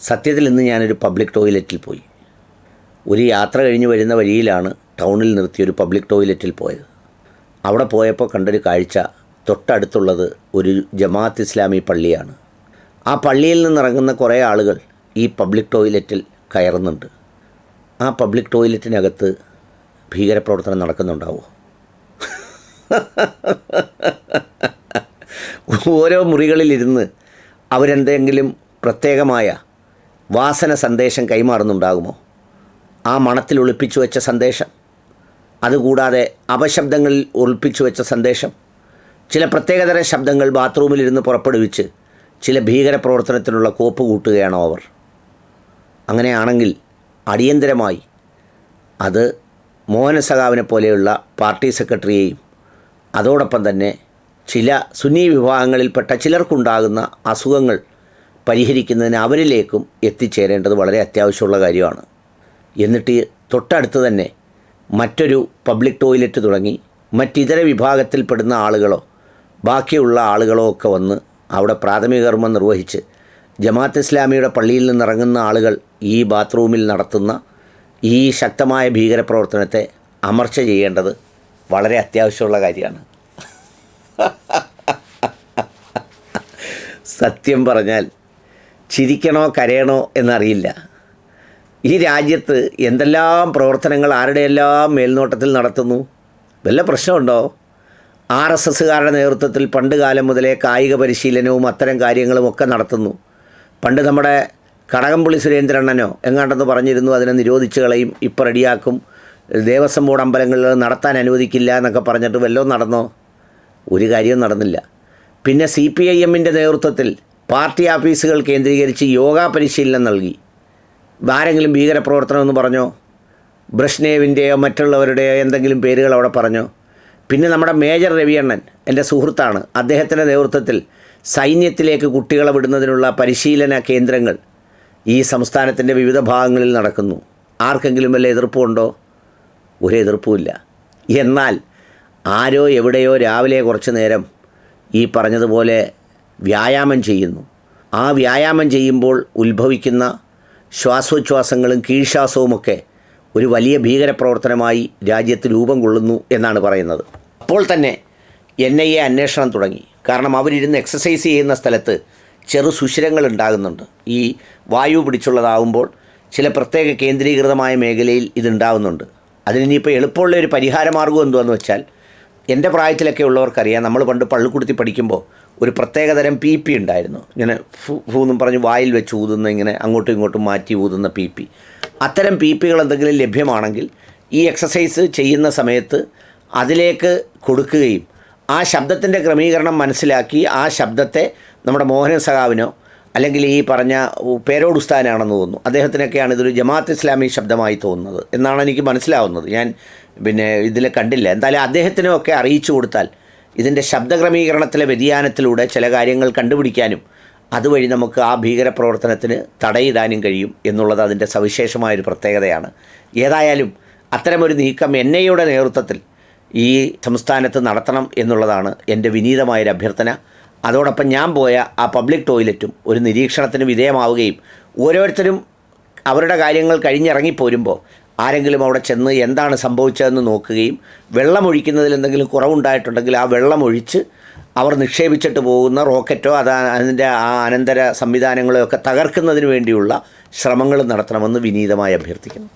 സത്യത്തിൽ ഇന്ന് ഞാനൊരു പബ്ലിക് ടോയ്ലറ്റിൽ പോയി. ഒരു യാത്ര കഴിഞ്ഞ് വരുന്ന വഴിയിലാണ് ടൗണിൽ നിർത്തിയ ഒരു പബ്ലിക് ടോയ്ലറ്റിൽ പോയത്. അവിടെ പോയപ്പോൾ കണ്ടൊരു കാഴ്ച തൊട്ടടുത്തുള്ളത് ഒരു ജമാഅത്ത് ഇസ്ലാമി പള്ളിയാണ്. ആ പള്ളിയിൽ നിന്നിറങ്ങുന്ന കുറേ ആളുകൾ ഈ പബ്ലിക് ടോയ്ലറ്റിൽ കയറുന്നുണ്ട്. ആ പബ്ലിക് ടോയ്ലറ്റിനകത്ത് ഭീകരപ്രവർത്തനം നടക്കുന്നുണ്ടാവുമോ ഓരോ മുറികളിലിരുന്ന് അവരെന്തെങ്കിലും പ്രത്യേകമായ വാസന സന്ദേശം കൈമാറുന്നുണ്ടാകുമോ? ആ മണത്തിൽ ഒളിപ്പിച്ചു വെച്ച സന്ദേശം അതുകൂടാതെ അപശബ്ദങ്ങളിൽ ഒളിപ്പിച്ചു വെച്ച സന്ദേശം ചില പ്രത്യേകതര ശബ്ദങ്ങൾ ബാത്റൂമിലിരുന്ന് പുറപ്പെടുവിച്ച് ചില ഭീകര പ്രവർത്തനത്തിനുള്ള കോപ്പ് കൂട്ടുകയാണോ അവർ? അങ്ങനെയാണെങ്കിൽ അടിയന്തരമായി അത് മോഹനസഖാവിനെ പോലെയുള്ള പാർട്ടി സെക്രട്ടറിയെയും അതോടൊപ്പം തന്നെ ചില സുന്നി വിഭാഗങ്ങളിൽപ്പെട്ട ചിലർക്കുണ്ടാകുന്ന അസുഖങ്ങൾ പരിഹരിക്കുന്നതിന് അവരിലേക്കും എത്തിച്ചേരേണ്ടത് വളരെ അത്യാവശ്യമുള്ള കാര്യമാണ്. എന്നിട്ട് തൊട്ടടുത്ത് തന്നെ മറ്റൊരു പബ്ലിക് ടോയ്ലറ്റ് തുടങ്ങി മറ്റിതര വിഭാഗത്തിൽപ്പെടുന്ന ആളുകളോ ബാക്കിയുള്ള ആളുകളോ ഒക്കെ വന്ന് അവിടെ പ്രാഥമിക കർമ്മം നിർവഹിച്ച് ജമാഅത്ത് ഇസ്ലാമിയുടെ പള്ളിയിൽ നിന്നിറങ്ങുന്ന ആളുകൾ ഈ ബാത്റൂമിൽ നടത്തുന്ന ഈ ശക്തമായ ഭീകരപ്രവർത്തനത്തെ അമർച്ച ചെയ്യേണ്ടത് വളരെ അത്യാവശ്യമുള്ള കാര്യമാണ്. സത്യം പറഞ്ഞാൽ ചിരിക്കണോ കരയണോ എന്നറിയില്ല. ഈ രാജ്യത്ത് എന്തെല്ലാം പ്രവർത്തനങ്ങൾ ആരുടെയെല്ലാം മേൽനോട്ടത്തിൽ നടത്തുന്നു? വല്ല പ്രശ്നമുണ്ടോ? ആർ എസ് എസ്സുകാരുടെ നേതൃത്വത്തിൽ പണ്ട് കാലം മുതലേ കായിക പരിശീലനവും അത്തരം കാര്യങ്ങളും ഒക്കെ നടത്തുന്നു. പണ്ട് നമ്മുടെ കടകംപള്ളി സുരേന്ദ്രണ്ണനോ എങ്ങാണ്ടെന്ന് പറഞ്ഞിരുന്നു അതിനെ നിരോധിച്ച് കളയും ഇപ്പം റെഡിയാക്കും. ദേവസ്വം ബോർഡ് അമ്പലങ്ങളിൽ നടത്താൻ അനുവദിക്കില്ല എന്നൊക്കെ പറഞ്ഞിട്ട് വല്ലതും നടന്നോ? ഒരു കാര്യവും നടന്നില്ല. പിന്നെ സി പി ഐ എമ്മിന്റെ നേതൃത്വത്തിൽ പാർട്ടി ഓഫീസുകൾ കേന്ദ്രീകരിച്ച് യോഗ പരിശീലനം നൽകി. ആരെങ്കിലും ഭീകരപ്രവർത്തനം എന്ന് പറഞ്ഞോ ബ്രഷ്നേവിന്റെയോ മറ്റുള്ളവരുടെയോ എന്തെങ്കിലും പേരുകൾ അവിടെ പറഞ്ഞോ. പിന്നെ നമ്മുടെ മേജർ രവിയണ്ണൻ എന്റെ സുഹൃത്താണ്. അദ്ദേഹത്തിന്റെ നേതൃത്വത്തിൽ സൈന്യത്തിലേക്ക് കുട്ടികളെ വിടുന്നതിനുള്ള പരിശീലന കേന്ദ്രങ്ങൾ ഈ സംസ്ഥാനത്തിന്റെ വിവിധ ഭാഗങ്ങളിൽ നടക്കുന്നു. ആർക്കെങ്കിലും വല്ല എതിർപ്പുണ്ടോ ഒരു എതിർപ്പുമില്ല എന്നാൽ ആരോ എവിടെയോ രാവിലെ കുറച്ച് നേരം ഈ പറഞ്ഞതുപോലെ വ്യായാമം ചെയ്യുന്നു. ആ വ്യായാമം ചെയ്യുമ്പോൾ ഉത്ഭവിക്കുന്ന ശ്വാസോച്ഛ്വാസങ്ങളും കീഴ്ശ്വാസവുമൊക്കെ ഒരു വലിയ ഭീകരപ്രവർത്തനമായി രാജ്യത്ത് രൂപം കൊള്ളുന്നു എന്നാണ് പറയുന്നത്. അപ്പോൾ തന്നെ എൻ ഐ എ അന്വേഷണം തുടങ്ങി. കാരണം അവരിരുന്ന് എക്സസൈസ് ചെയ്യുന്ന സ്ഥലത്ത് ചെറു സുഷിരങ്ങൾ ഉണ്ടാകുന്നുണ്ട്. ഈ വായു പിടിച്ചുള്ളതാവുമ്പോൾ ചില പ്രത്യേക കേന്ദ്രീകൃതമായ മേഖലയിൽ ഇതുണ്ടാകുന്നുണ്ട് അതിനിപ്പോൾ എളുപ്പമുള്ള ഒരു പരിഹാരമാർഗം എന്തുവെന്ന് വെച്ചാൽ എന്റെ പ്രായത്തിലൊക്കെ ഉള്ളവർക്കറിയാം നമ്മൾ പണ്ട് പള്ളിക്കുടുത്തി പഠിക്കുമ്പോൾ ഒരു പ്രത്യേകതരം പി പി ഉണ്ടായിരുന്നു. ഇങ്ങനെ ഫൂ എന്നും പറഞ്ഞ് വായിൽ വെച്ച് ഊതുന്ന ഇങ്ങനെ അങ്ങോട്ടും ഇങ്ങോട്ടും മാറ്റി ഊതുന്ന പി പി. അത്തരം പി പികൾ എന്തെങ്കിലും ലഭ്യമാണെങ്കിൽ ഈ എക്സസൈസ് ചെയ്യുന്ന സമയത്ത് അതിലേക്ക് കൊടുക്കുകയും ആ ശബ്ദത്തിന്റെ ക്രമീകരണം മനസ്സിലാക്കി ആ ശബ്ദത്തെ നമ്മുടെ മോഹന സഖാവിനോ അല്ലെങ്കിൽ ഈ പറഞ്ഞ പേരോട് ഉസ്താനാണെന്ന് തോന്നുന്നു. അദ്ദേഹത്തിനൊക്കെയാണ് ഇതൊരു ജമാഅത്ത് ഇസ്ലാമി ശബ്ദമായി തോന്നുന്നത് എന്നാണ് എനിക്ക് മനസ്സിലാവുന്നത്. ഞാൻ പിന്നെ ഇതിൽ കണ്ടില്ല. എന്തായാലും അദ്ദേഹത്തിനുമൊക്കെ അറിയിച്ചു കൊടുത്താൽ ഇതിന്റെ ശബ്ദക്രമീകരണത്തിലെ വ്യതിയാനത്തിലൂടെ ചില കാര്യങ്ങൾ കണ്ടുപിടിക്കാനും അതുവഴി നമുക്ക് ആ ഭീകരപ്രവർത്തനത്തിന് തടയിടാനും കഴിയും എന്നുള്ളത് അതിന്റെ സവിശേഷമായൊരു പ്രത്യേകതയാണ്. ഏതായാലും അത്തരമൊരു നീക്കം എൻ ഐയുടെ നേതൃത്വത്തിൽ ഈ സംസ്ഥാനത്ത് നടത്തണം എന്നുള്ളതാണ് എന്റെ വിനീതമായൊരു അഭ്യർത്ഥന അതോടൊപ്പം ഞാൻ പോയ ആ പബ്ലിക് ടോയ്ലറ്റും ഒരു നിരീക്ഷണത്തിന് വിധേയമാവുകയും ഓരോരുത്തരും അവരുടെ കാര്യങ്ങൾ കഴിഞ്ഞിറങ്ങിപ്പോരുമ്പോൾ ആരെങ്കിലും അവിടെ ചെന്ന് എന്താണ് സംഭവിച്ചതെന്ന് നോക്കുകയും വെള്ളമൊഴിക്കുന്നതിൽ എന്തെങ്കിലും കുറവുണ്ടായിട്ടുണ്ടെങ്കിൽ ആ വെള്ളമൊഴിച്ച് അവർ നിക്ഷേപിച്ചിട്ട് പോകുന്ന റോക്കറ്റോ അത് അതിന്റെ ആ അനന്തര സംവിധാനങ്ങളോ ഒക്കെ തകർക്കുന്നതിന് വേണ്ടിയുള്ള ശ്രമങ്ങൾ നടത്തണമെന്ന് വിനീതമായി അഭ്യർത്ഥിക്കുന്നു.